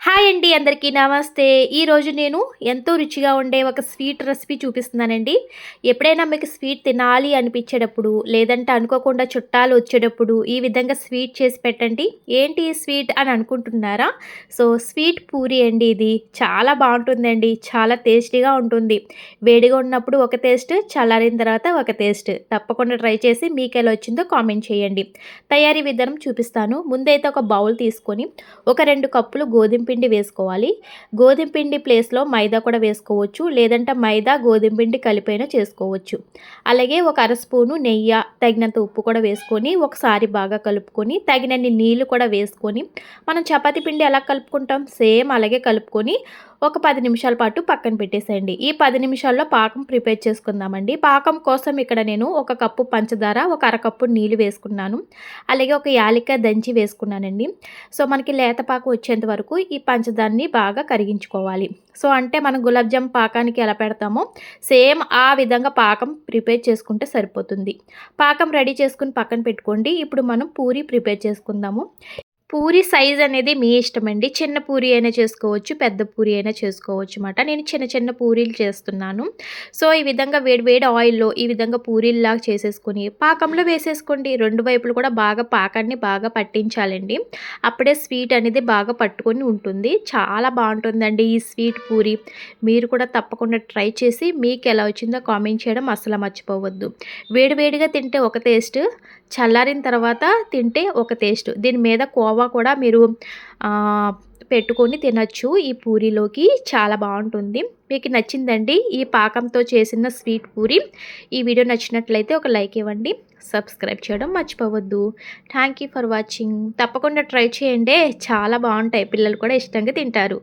Hi అండి అందరికీ నమస్తే. ఈరోజు నేను ఎంతో రుచిగా ఉండే ఒక స్వీట్ రెసిపీ చూపిస్తున్నానండి. ఎప్పుడైనా మీకు స్వీట్ తినాలి అనిపించేటప్పుడు లేదంటే అనుకోకుండా చుట్టాలు వచ్చేటప్పుడు ఈ విధంగా స్వీట్ చేసి పెట్టండి. ఏంటి ఈ స్వీట్ అని అనుకుంటున్నారా? సో స్వీట్ పూరి అండి ఇది. చాలా బాగుంటుందండి. చాలా టేస్టీగా ఉంటుంది. వేడిగా ఉన్నప్పుడు ఒక టేస్ట్ చల్లారిన తర్వాత ఒక టేస్ట్. తప్పకుండా ట్రై చేసి మీకు ఎలా వచ్చిందో కామెంట్ చేయండి. తయారీ విధానం చూపిస్తాను. ముందైతే ఒక బౌల్ తీసుకొని ఒక రెండు కప్పులు గోధుమ పిండి వేసుకోవాలి. గోధుమ పిండి ప్లేస్లో మైదా కూడా వేసుకోవచ్చు. లేదంటే మైదా గోధుమ పిండి కలిపైనా చేసుకోవచ్చు. అలాగే ఒక అర స్పూను నెయ్యి తగినంత ఉప్పు కూడా వేసుకొని ఒకసారి బాగా కలుపుకొని తగినన్ని నీళ్ళు కూడా వేసుకొని మనం చపాతీ పిండి ఎలా కలుపుకుంటాం? సేమ్ అలాగే కలుపుకొని ఒక పది నిమిషాల పాటు పక్కన పెట్టేసేయండి. ఈ పది నిమిషాల్లో పాకం ప్రిపేర్ చేసుకుందామండి. పాకం కోసం ఇక్కడ నేను ఒక కప్పు పంచదార ఒక అరకప్పు నీళ్ళు వేసుకున్నాను. అలాగే ఒక యాలిక దంచి వేసుకున్నానండి. సో మనకి లేత పాకం వచ్చేంత వరకు ఈ పంచదారని బాగా కరిగించుకోవాలి. సో అంటే మనం గులాబ్ జామ్ పాకానికి ఎలా పెడతామో సేమ్ ఆ విధంగా పాకం ప్రిపేర్ చేసుకుంటే సరిపోతుంది. పాకం రెడీ చేసుకుని పక్కన పెట్టుకోండి. ఇప్పుడు మనం పూరి ప్రిపేర్ చేసుకుందాము. పూరి సైజ్ అనేది మీ ఇష్టం అండి చిన్న పూరి అయినా చేసుకోవచ్చు పెద్ద పూరి అయినా చేసుకోవచ్చు అనమాట నేను చిన్న చిన్న పూరీలు చేస్తున్నాను. సో ఈ విధంగా వేడి వేడి ఆయిల్లో ఈ విధంగా పూరీల్లాగా చేసేసుకొని పాకంలో వేసేసుకోండి. రెండు వైపులు కూడా బాగా పాకాన్ని బాగా పట్టించాలండి. అప్పుడే స్వీట్ అనేది బాగా పట్టుకొని ఉంటుంది. చాలా బాగుంటుందండి ఈ స్వీట్ పూరి. మీరు కూడా తప్పకుండా ట్రై చేసి మీకు ఎలా వచ్చిందో కామెంట్ చేయడం అసలు మర్చిపోవద్దు. వేడివేడిగా తింటే ఒక టేస్ట్ చల్లారిన తర్వాత తింటే ఒక టేస్ట్ దీని మీద కోవా కూడా మీరు పెట్టుకొని తినచ్చు. ఈ పూరీలోకి చాలా బాగుంటుంది. మీకు నచ్చిందండి ఈ పాకంతో చేసిన స్వీట్ పూరి. ఈ వీడియో నచ్చినట్లయితే ఒక లైక్ ఇవ్వండి. సబ్స్క్రైబ్ చేయడం మర్చిపోవద్దు. థ్యాంక్ యూ ఫర్ వాచింగ్ తప్పకుండా ట్రై చేయండి. చాలా బాగుంటాయి. పిల్లలు కూడా ఇష్టంగా తింటారు.